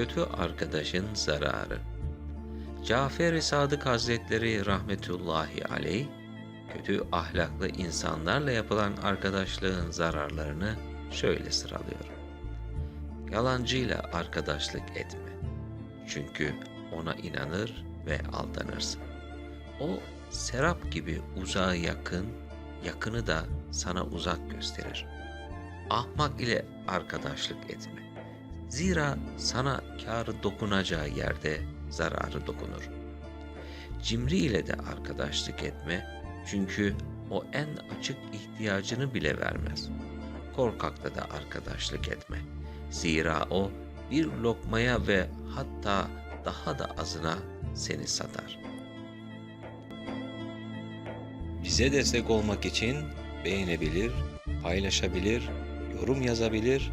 Kötü arkadaşın zararı. Cafer-i Sadık Hazretleri rahmetullahi aleyh, kötü ahlaklı insanlarla yapılan arkadaşlığın zararlarını şöyle sıralıyor. Yalancıyla arkadaşlık etme. Çünkü ona inanır ve aldanırsın. O serap gibi uzağa yakın, yakını da sana uzak gösterir. Ahmak ile arkadaşlık etme. Zira sana kârı dokunacağı yerde zararı dokunur. Cimri ile de arkadaşlık etme çünkü o en açık ihtiyacını bile vermez. Korkakla da arkadaşlık etme. Zira o bir lokmaya ve hatta daha da azına seni satar. Bize destek olmak için beğenebilir, paylaşabilir, yorum yazabilir